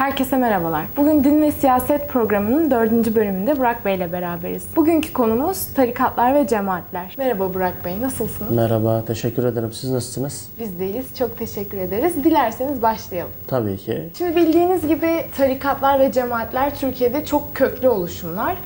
Herkese merhabalar. Bugün Din ve Siyaset programının dördüncü bölümünde Burak Bey ile beraberiz. Bugünkü konumuz tarikatlar ve cemaatler. Merhaba Burak Bey, nasılsınız? Merhaba, teşekkür ederim. Siz nasılsınız? Bizdeyiz, çok teşekkür ederiz. Dilerseniz başlayalım. Tabii ki. Şimdi bildiğiniz gibi tarikatlar ve cemaatler Türkiye'de çok köklü oluşumlar.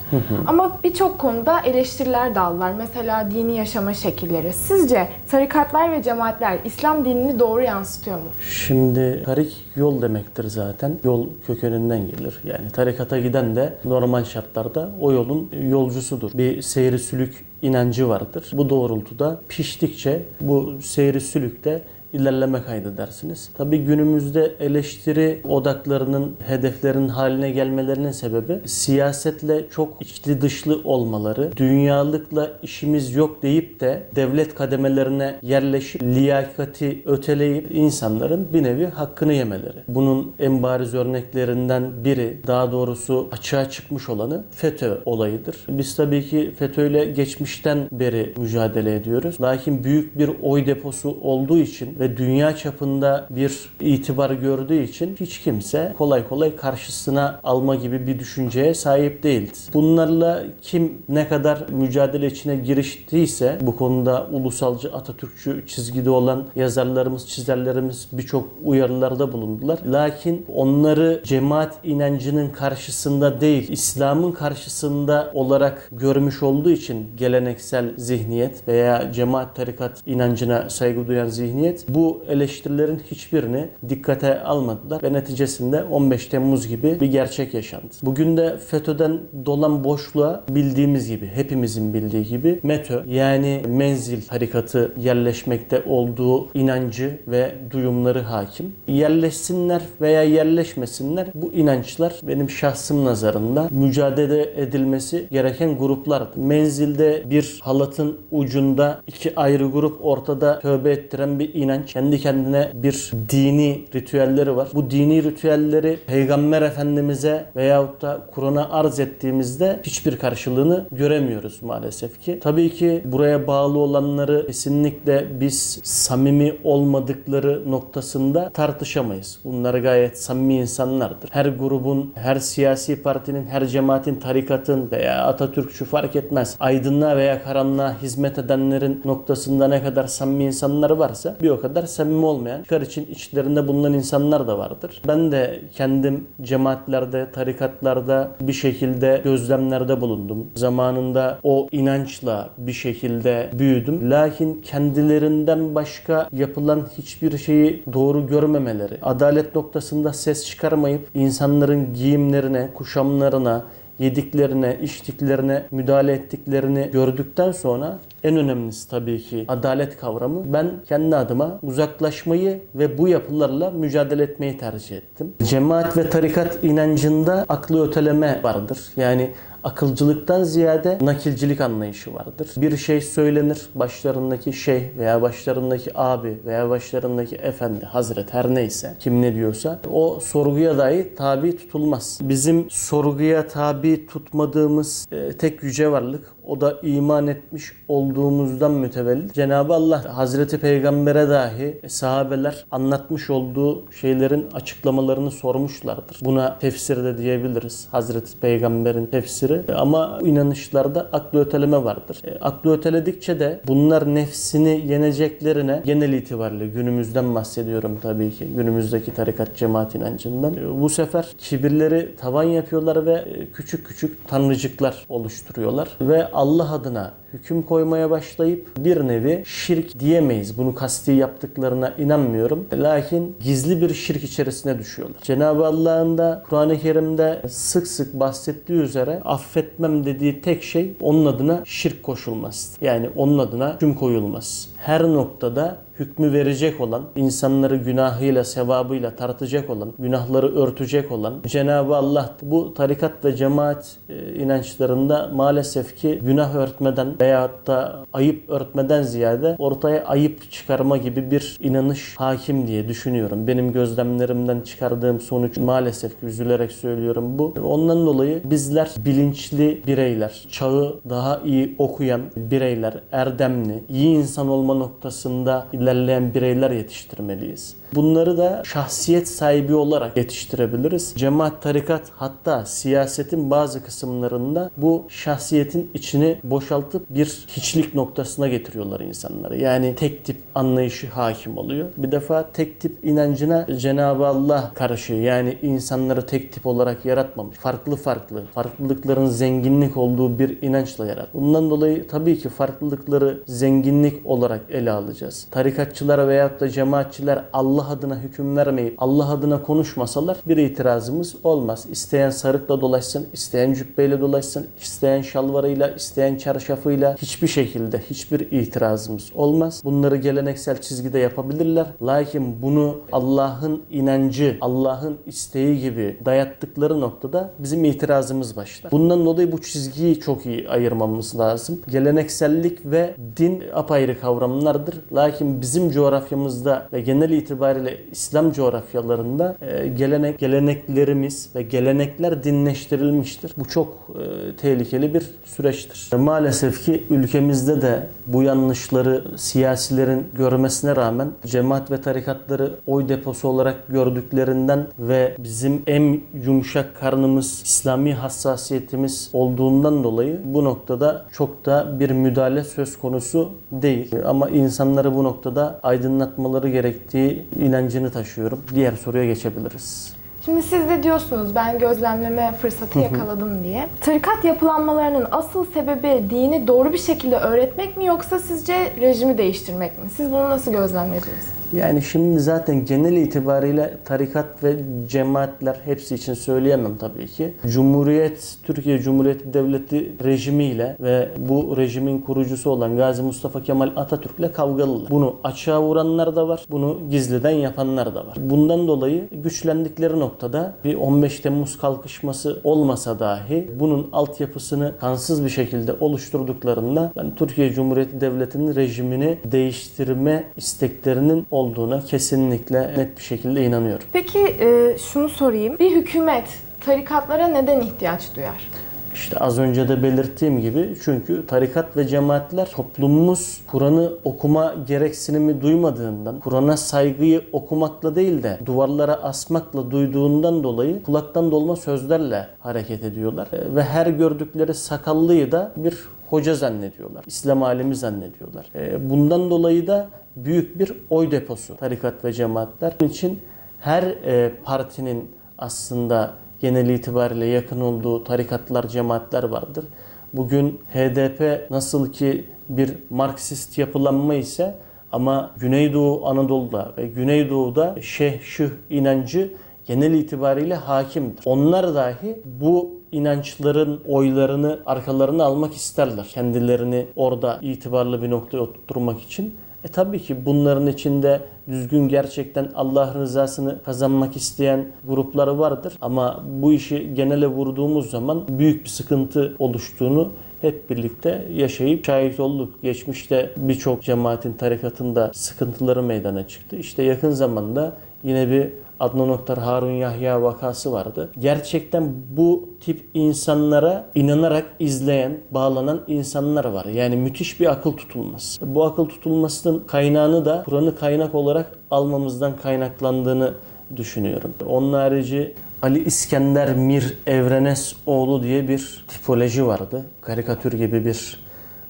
Ama birçok konuda eleştiriler de aldılar. Mesela dini yaşama şekilleri. Sizce tarikatlar ve cemaatler İslam dinini doğru yansıtıyor mu? Şimdi tarik yol demektir zaten. Yol kökeninden gelir. Yani tarikata giden de normal şartlarda o yolun yolcusudur. Bir seyri sülük inancı vardır. Bu doğrultuda piştikçe bu seyri sülükte ilerleme kaydedersiniz. Tabii günümüzde eleştiri odaklarının hedeflerin haline gelmelerinin sebebi siyasetle çok içli dışlı olmaları, dünyalıkla işimiz yok deyip de devlet kademelerine yerleşip liyakati öteleyip insanların bir nevi hakkını yemeleri. Bunun en bariz örneklerinden biri, daha doğrusu açığa çıkmış olanı FETÖ olayıdır. Biz tabii ki FETÖ ile geçmişten beri mücadele ediyoruz. Lakin büyük bir oy deposu olduğu için ve dünya çapında bir itibar gördüğü için hiç kimse kolay kolay karşısına alma gibi bir düşünceye sahip değildi. Bunlarla kim ne kadar mücadele içine giriştiyse bu konuda ulusalcı Atatürkçü çizgide olan yazarlarımız, çizerlerimiz birçok uyarılarda bulundular. Lakin onları cemaat inancının karşısında değil, İslam'ın karşısında olarak görmüş olduğu için geleneksel zihniyet veya cemaat tarikat inancına saygı duyan zihniyet bu eleştirilerin hiçbirini dikkate almadılar ve neticesinde 15 Temmuz gibi bir gerçek yaşandı. Bugün de FETÖ'den dolan boşluğa bildiğimiz gibi, hepimizin bildiği gibi METÖ yani menzil harekatı yerleşmekte olduğu inancı ve duyumları hakim. Yerleşsinler veya yerleşmesinler bu inançlar benim şahsım nazarında mücadele edilmesi gereken gruplardı. Menzilde bir halatın ucunda iki ayrı grup ortada tövbe ettiren bir inanç. Kendi kendine bir dini ritüelleri var. Bu dini ritüelleri Peygamber Efendimiz'e veyahut da Kur'an'a arz ettiğimizde hiçbir karşılığını göremiyoruz maalesef ki. Tabii ki buraya bağlı olanları kesinlikle biz samimi olmadıkları noktasında tartışamayız. Bunlar gayet samimi insanlardır. Her grubun, her siyasi partinin, her cemaatin, tarikatın veya Atatürkçü fark etmez. Aydınlığa veya karanlığa hizmet edenlerin noktasında ne kadar samimi insanlar varsa bir o kadar samimi olmayan, çıkar için içlerinde bulunan insanlar da vardır. Ben de kendim cemaatlerde, tarikatlarda bir şekilde gözlemlerde bulundum. Zamanında o inançla bir şekilde büyüdüm. Lakin kendilerinden başka yapılan hiçbir şeyi doğru görmemeleri, adalet noktasında ses çıkarmayıp insanların giyimlerine, kuşamlarına, yediklerine, içtiklerine müdahale ettiklerini gördükten sonra en önemlisi tabii ki adalet kavramı. Ben kendi adıma uzaklaşmayı ve bu yapılarla mücadele etmeyi tercih ettim. Cemaat ve tarikat inancında aklı öteleme vardır. Yani akılcılıktan ziyade nakilcilik anlayışı vardır. Bir şey söylenir, başlarındaki şeyh veya başlarındaki abi veya başlarındaki efendi, hazret her neyse, kim ne diyorsa o sorguya dahi tabi tutulmaz. Bizim sorguya tabi tutmadığımız e, tek yüce varlık o da iman etmiş olduğumuzdan mütevellit. Cenab-ı Allah Hazreti Peygamber'e dahi sahabeler anlatmış olduğu şeylerin açıklamalarını sormuşlardır. Buna tefsir de diyebiliriz. Hazreti Peygamber'in tefsiri. Ama inanışlarda aklı öteleme vardır. E, aklı öteledikçe de bunlar nefsini yeneceklerine genel itibariyle günümüzden bahsediyorum tabii ki. Günümüzdeki tarikat cemaat inancından. E, bu sefer kibirleri tavan yapıyorlar ve e, küçük küçük tanrıcıklar oluşturuyorlar. Ve Allah adına hüküm koymaya başlayıp bir nevi şirk diyemeyiz. Bunu kasti yaptıklarına inanmıyorum. Lakin gizli bir şirk içerisine düşüyorlar. Cenab-ı Allah'ın da Kur'an-ı Kerim'de sık sık bahsettiği üzere affetmem dediği tek şey onun adına şirk koşulmaz. Yani onun adına hüküm koyulmaz. Her noktada hükmü verecek olan, insanları günahıyla, sevabıyla tartacak olan, günahları örtecek olan Cenab-ı Allah bu tarikat ve cemaat e, inançlarında maalesef ki günah örtmeden veyahut da ayıp örtmeden ziyade ortaya ayıp çıkarma gibi bir inanış hakim diye düşünüyorum. Benim gözlemlerimden çıkardığım sonuç maalesef ki üzülerek söylüyorum bu. Ondan dolayı bizler bilinçli bireyler, çağı daha iyi okuyan bireyler, erdemli, iyi insan olma noktasında ilerleyen bireyler yetiştirmeliyiz. Bunları da şahsiyet sahibi olarak yetiştirebiliriz. Cemaat, tarikat hatta siyasetin bazı kısımlarında bu şahsiyetin içini boşaltıp bir hiçlik noktasına getiriyorlar insanları. Yani tek tip anlayışı hakim oluyor. Bir defa tek tip inancına Cenab-ı Allah karşı yani insanları tek tip olarak yaratmamış. Farklı farklı, farklılıkların zenginlik olduğu bir inançla yarat. Bundan dolayı tabii ki farklılıkları zenginlik olarak ele alacağız. Tarikatçılar veyahut da cemaatçiler Allah adına hüküm vermeyip Allah adına konuşmasalar bir itirazımız olmaz. İsteyen sarıkla dolaşsın, isteyen cübbeyle dolaşsın, isteyen şalvarıyla, isteyen çarşafıyla hiçbir şekilde hiçbir itirazımız olmaz. Bunları geleneksel çizgide yapabilirler. Lakin bunu Allah'ın inancı, Allah'ın isteği gibi dayattıkları noktada bizim itirazımız başlar. Bundan dolayı bu çizgiyi çok iyi ayırmamız lazım. Geleneksellik ve din apayrı kavramlardır. Lakin bizim coğrafyamızda ve genel itibariyle İslam coğrafyalarında e, gelenek geleneklerimiz ve gelenekler dinleştirilmiştir. Bu çok e, tehlikeli bir süreçtir. Maalesef ki ülkemizde de bu yanlışları siyasilerin görmesine rağmen cemaat ve tarikatları oy deposu olarak gördüklerinden ve bizim en yumuşak karnımız İslami hassasiyetimiz olduğundan dolayı bu noktada çok da bir müdahale söz konusu değil. Ama insanları bu noktada aydınlatmaları gerektiği inancını taşıyorum. Diğer soruya geçebiliriz. Şimdi siz de diyorsunuz ben gözlemleme fırsatı yakaladım diye. Tarikat yapılanmalarının asıl sebebi dini doğru bir şekilde öğretmek mi yoksa sizce rejimi değiştirmek mi? Siz bunu nasıl gözlemlediniz? Yani şimdi zaten genel itibariyle tarikat ve cemaatler hepsi için söyleyemem tabii ki. Cumhuriyet, Türkiye Cumhuriyeti Devleti rejimiyle ve bu rejimin kurucusu olan Gazi Mustafa Kemal Atatürk'le kavgalılar. Bunu açığa vuranlar da var, bunu gizliden yapanlar da var. Bundan dolayı güçlendikleri noktada bir 15 Temmuz kalkışması olmasa dahi bunun altyapısını kansız bir şekilde oluşturduklarında ben Türkiye Cumhuriyeti Devleti'nin rejimini değiştirme isteklerinin olduğuna kesinlikle net bir şekilde inanıyorum. Peki e, şunu sorayım. Bir hükümet tarikatlara neden ihtiyaç duyar? İşte az önce de belirttiğim gibi çünkü tarikat ve cemaatler toplumumuz Kur'an'ı okuma gereksinimi duymadığından, Kur'an'a saygıyı okumakla değil de duvarlara asmakla duyduğundan dolayı kulaktan dolma sözlerle hareket ediyorlar. E, Ve her gördükleri sakallıyı da bir hoca zannediyorlar. İslam alemi zannediyorlar. E, Bundan dolayı da büyük bir oy deposu tarikat ve cemaatler. Bunun için her e, partinin aslında genel itibariyle yakın olduğu tarikatlar, cemaatler vardır. Bugün HDP nasıl ki bir Marksist yapılanma ise ama Güneydoğu Anadolu'da ve Güneydoğu'da Şeyh Şüh inancı genel itibariyle hakimdir. Onlar dahi bu inançların oylarını arkalarına almak isterler. Kendilerini orada itibarlı bir noktaya oturtmak için. E tabii ki bunların içinde düzgün gerçekten Allah rızasını kazanmak isteyen grupları vardır. Ama bu işi genele vurduğumuz zaman büyük bir sıkıntı oluştuğunu hep birlikte yaşayıp şahit olduk. Geçmişte birçok cemaatin tarikatında sıkıntıları meydana çıktı. İşte yakın zamanda yine bir Adnan Oktar Harun Yahya vakası vardı. Gerçekten bu tip insanlara inanarak izleyen, bağlanan insanlar var. Yani müthiş bir akıl tutulması. Bu akıl tutulmasının kaynağını da Kur'an'ı kaynak olarak almamızdan kaynaklandığını düşünüyorum. Onun harici Ali İskender Mir Evrenes oğlu diye bir tipoloji vardı. Karikatür gibi bir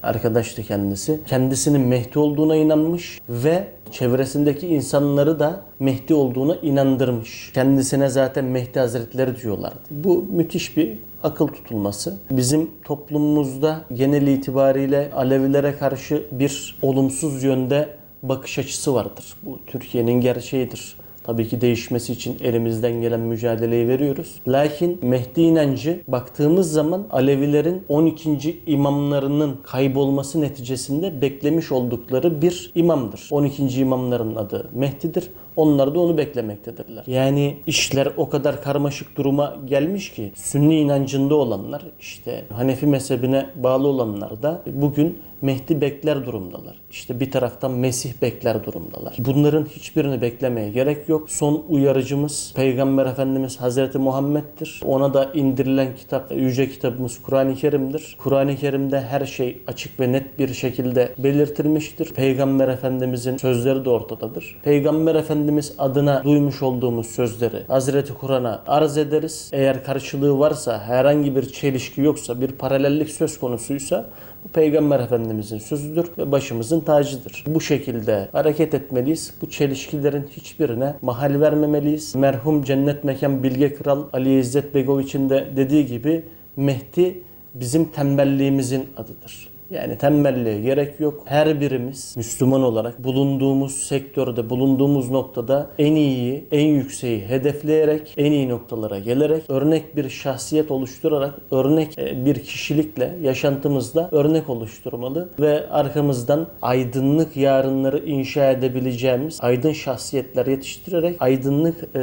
arkadaştı kendisi. Kendisinin Mehdi olduğuna inanmış ve çevresindeki insanları da Mehdi olduğuna inandırmış. Kendisine zaten Mehdi Hazretleri diyorlardı. Bu müthiş bir akıl tutulması. Bizim toplumumuzda genel itibariyle Alevilere karşı bir olumsuz yönde bakış açısı vardır. Bu Türkiye'nin gerçeğidir. Tabii ki değişmesi için elimizden gelen mücadeleyi veriyoruz. Lakin Mehdi inancı baktığımız zaman Alevilerin 12. imamlarının kaybolması neticesinde beklemiş oldukları bir imamdır. 12. imamların adı Mehdi'dir. Onlar da onu beklemektedirler. Yani işler o kadar karmaşık duruma gelmiş ki Sünni inancında olanlar işte Hanefi mezhebine bağlı olanlar da bugün Mehdi bekler durumdalar. İşte bir taraftan Mesih bekler durumdalar. Bunların hiçbirini beklemeye gerek yok. Son uyarıcımız Peygamber Efendimiz Hazreti Muhammed'dir. Ona da indirilen kitap, yüce kitabımız Kur'an-ı Kerim'dir. Kur'an-ı Kerim'de her şey açık ve net bir şekilde belirtilmiştir. Peygamber Efendimizin sözleri de ortadadır. Peygamber Efendimiz adına duymuş olduğumuz sözleri Hazreti Kur'an'a arz ederiz. Eğer karşılığı varsa, herhangi bir çelişki yoksa, bir paralellik söz konusuysa bu Peygamber Efendimizin sözüdür ve başımızın tacıdır. Bu şekilde hareket etmeliyiz. Bu çelişkilerin hiçbirine mahal vermemeliyiz. Merhum cennet mekan Bilge Kral Ali İzzet Begoviç'in de dediği gibi Mehdi bizim tembelliğimizin adıdır. Yani tembelliğe gerek yok. Her birimiz Müslüman olarak bulunduğumuz sektörde, bulunduğumuz noktada en iyiyi, en yükseği hedefleyerek, en iyi noktalara gelerek, örnek bir şahsiyet oluşturarak, örnek e, bir kişilikle yaşantımızda örnek oluşturmalı ve arkamızdan aydınlık yarınları inşa edebileceğimiz aydın şahsiyetler yetiştirerek aydınlık e,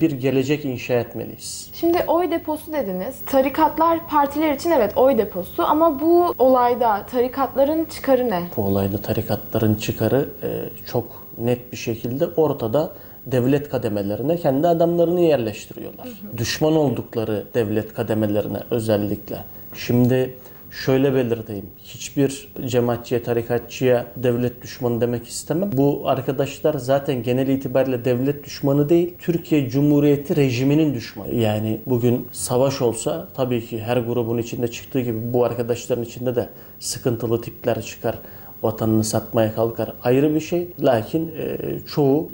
bir gelecek inşa etmeliyiz. Şimdi oy deposu dediniz. Tarikatlar partiler için evet oy deposu ama bu olayda tarikatların çıkarı ne? Bu olayda tarikatların çıkarı e, çok net bir şekilde ortada devlet kademelerine kendi adamlarını yerleştiriyorlar. Düşman oldukları devlet kademelerine özellikle. Şimdi şöyle belirteyim. Hiçbir cemaatçiye, tarikatçıya devlet düşmanı demek istemem. Bu arkadaşlar zaten genel itibariyle devlet düşmanı değil, Türkiye Cumhuriyeti rejiminin düşmanı. Yani bugün savaş olsa tabii ki her grubun içinde çıktığı gibi bu arkadaşların içinde de sıkıntılı tipler çıkar. Vatanını satmaya kalkar. Ayrı bir şey. Lakin e, çoğu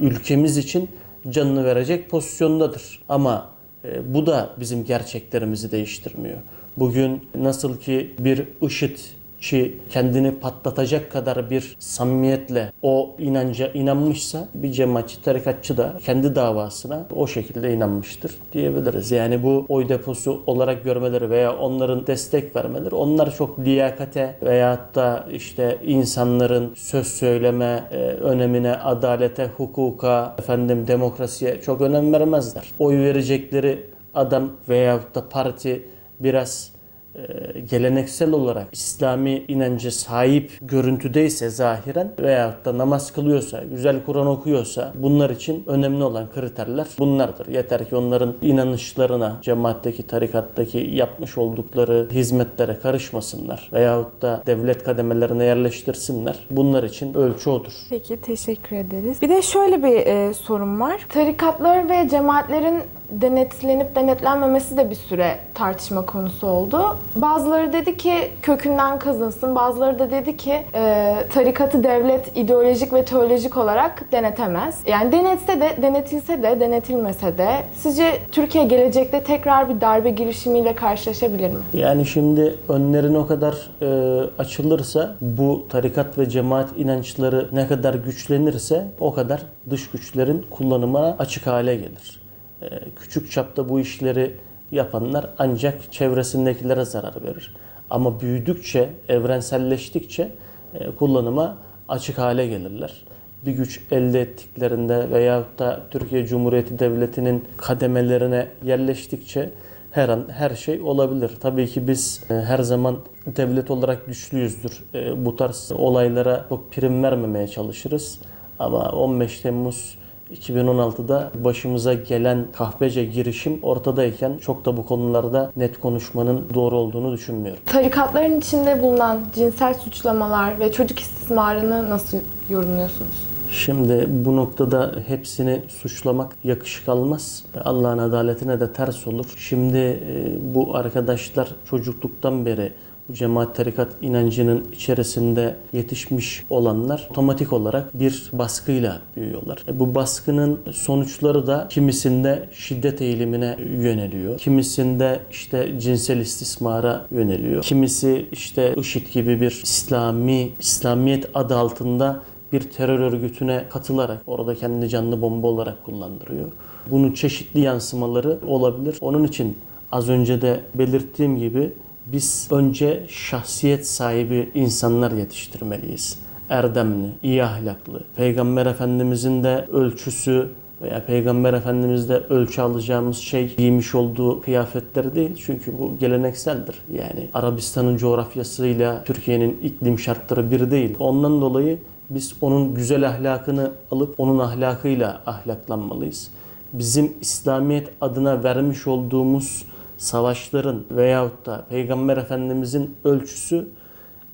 ülkemiz için canını verecek pozisyondadır. Ama e, bu da bizim gerçeklerimizi değiştirmiyor. Bugün nasıl ki bir IŞİD'çi kendini patlatacak kadar bir samimiyetle o inanca inanmışsa bir cemaatçi, tarikatçı da kendi davasına o şekilde inanmıştır diyebiliriz. Yani bu oy deposu olarak görmeleri veya onların destek vermeleri onlar çok liyakate veyahut da işte insanların söz söyleme e, önemine, adalete, hukuka, efendim demokrasiye çok önem vermezler. Oy verecekleri adam veyahut da parti biraz e, geleneksel olarak İslami inancı sahip görüntüdeyse zahiren veyahut da namaz kılıyorsa, güzel Kur'an okuyorsa bunlar için önemli olan kriterler bunlardır. Yeter ki onların inanışlarına, cemaatteki, tarikattaki yapmış oldukları hizmetlere karışmasınlar veyahut da devlet kademelerine yerleştirsinler. Bunlar için ölçü odur. Peki teşekkür ederiz. Bir de şöyle bir e, sorum var. Tarikatlar ve cemaatlerin denetlenip denetlenmemesi de bir süre tartışma konusu oldu. Bazıları dedi ki kökünden kazınsın, bazıları da dedi ki e, tarikatı devlet ideolojik ve teolojik olarak denetemez. Yani denetse de, denetilse de, denetilmese de sizce Türkiye gelecekte tekrar bir darbe girişimiyle karşılaşabilir mi? Yani şimdi önlerin o kadar e, açılırsa bu tarikat ve cemaat inançları ne kadar güçlenirse o kadar dış güçlerin kullanımına açık hale gelir. E, küçük çapta bu işleri yapanlar ancak çevresindekilere zarar verir. Ama büyüdükçe, evrenselleştikçe e, kullanıma açık hale gelirler. Bir güç elde ettiklerinde veyahut da Türkiye Cumhuriyeti Devleti'nin kademelerine yerleştikçe her an her şey olabilir. Tabii ki biz e, her zaman devlet olarak güçlüyüzdür. E, Bu tarz olaylara çok prim vermemeye çalışırız. Ama 15 Temmuz 2016'da başımıza gelen kahpece girişim ortadayken çok da bu konularda net konuşmanın doğru olduğunu düşünmüyorum. Tarikatların içinde bulunan cinsel suçlamalar ve çocuk istismarını nasıl yorumluyorsunuz? Şimdi bu noktada hepsini suçlamak yakışık almaz. Allah'ın adaletine de ters olur. Şimdi e, bu arkadaşlar çocukluktan beri bu cemaat tarikat inancının içerisinde yetişmiş olanlar otomatik olarak bir baskıyla büyüyorlar. E, Bu baskının sonuçları da kimisinde şiddet eğilimine yöneliyor. Kimisinde işte cinsel istismara yöneliyor. Kimisi işte IŞİD gibi bir İslami, İslamiyet adı altında bir terör örgütüne katılarak orada kendini canlı bomba olarak kullandırıyor. Bunun çeşitli yansımaları olabilir. Onun için az önce de belirttiğim gibi biz önce şahsiyet sahibi insanlar yetiştirmeliyiz. Erdemli, iyi ahlaklı. Peygamber Efendimizin de ölçüsü veya Peygamber Efendimiz'de ölçü alacağımız şey giymiş olduğu kıyafetleri değil. Çünkü bu gelenekseldir. Yani Arabistan'ın coğrafyasıyla Türkiye'nin iklim şartları bir değil. Ondan dolayı biz onun güzel ahlakını alıp onun ahlakıyla ahlaklanmalıyız. Bizim İslamiyet adına vermiş olduğumuz savaşların veyahut da Peygamber Efendimizin ölçüsü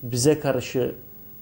bize karşı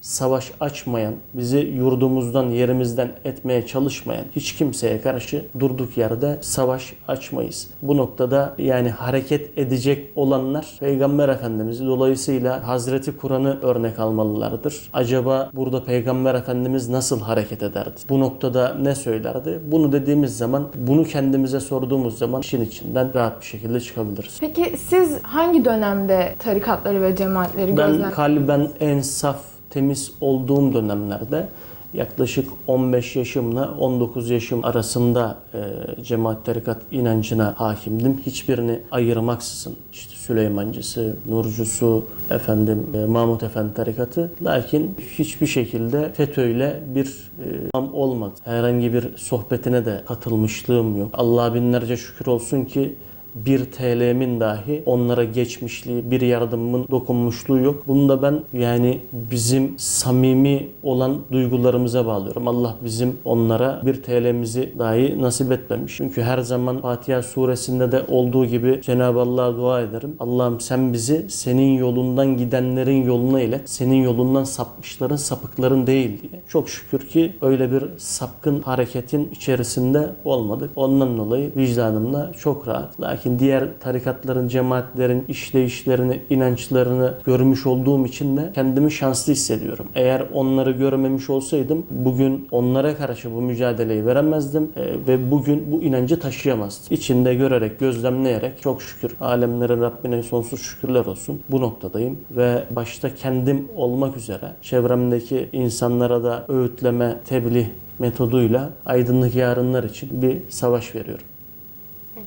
savaş açmayan, bizi yurdumuzdan, yerimizden etmeye çalışmayan hiç kimseye karşı durduk yerde savaş açmayız. Bu noktada yani hareket edecek olanlar Peygamber Efendimiz'i dolayısıyla Hazreti Kur'an'ı örnek almalılardır. Acaba burada Peygamber Efendimiz nasıl hareket ederdi? Bu noktada ne söylerdi? Bunu dediğimiz zaman, bunu kendimize sorduğumuz zaman işin içinden rahat bir şekilde çıkabiliriz. Peki siz hangi dönemde tarikatları ve cemaatleri Ben gözlemlediniz? kalben en saf, temiz olduğum dönemlerde yaklaşık 15 yaşımla 19 yaşım arasında e, cemaat tarikat inancına hakimdim. Hiçbirini ayırmaksızın işte Süleymancısı, Nurcusu, efendim e, Mahmut Efendi tarikatı. Lakin hiçbir şekilde FETÖ'yle bir e, am olmadı. Herhangi bir sohbetine de katılmışlığım yok. Allah'a binlerce şükür olsun ki bir TL'min dahi onlara geçmişliği, bir yardımımın dokunmuşluğu yok. Bunu da ben yani bizim samimi olan duygularımıza bağlıyorum. Allah bizim onlara bir TL'mizi dahi nasip etmemiş. Çünkü her zaman Fatiha suresinde de olduğu gibi Cenab-ı Allah'a dua ederim. Allah'ım sen bizi senin yolundan gidenlerin yoluna ile senin yolundan sapmışların sapıkların değil diye. Çok şükür ki öyle bir sapkın hareketin içerisinde olmadık. Ondan dolayı vicdanımla çok rahat. Lakin diğer tarikatların, cemaatlerin işleyişlerini, inançlarını görmüş olduğum için de kendimi şanslı hissediyorum. Eğer onları görmemiş olsaydım bugün onlara karşı bu mücadeleyi veremezdim e, ve bugün bu inancı taşıyamazdım. İçinde görerek, gözlemleyerek çok şükür alemlerin Rabbine sonsuz şükürler olsun. Bu noktadayım ve başta kendim olmak üzere çevremdeki insanlara da öğütleme, tebliğ metoduyla aydınlık yarınlar için bir savaş veriyorum.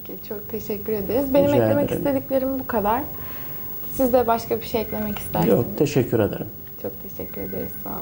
Peki çok teşekkür ederiz. Benim Rica eklemek ederim. istediklerim bu kadar. Siz de başka bir şey eklemek isterseniz. Yok, teşekkür ederim. Çok teşekkür ederiz. Sağ olun.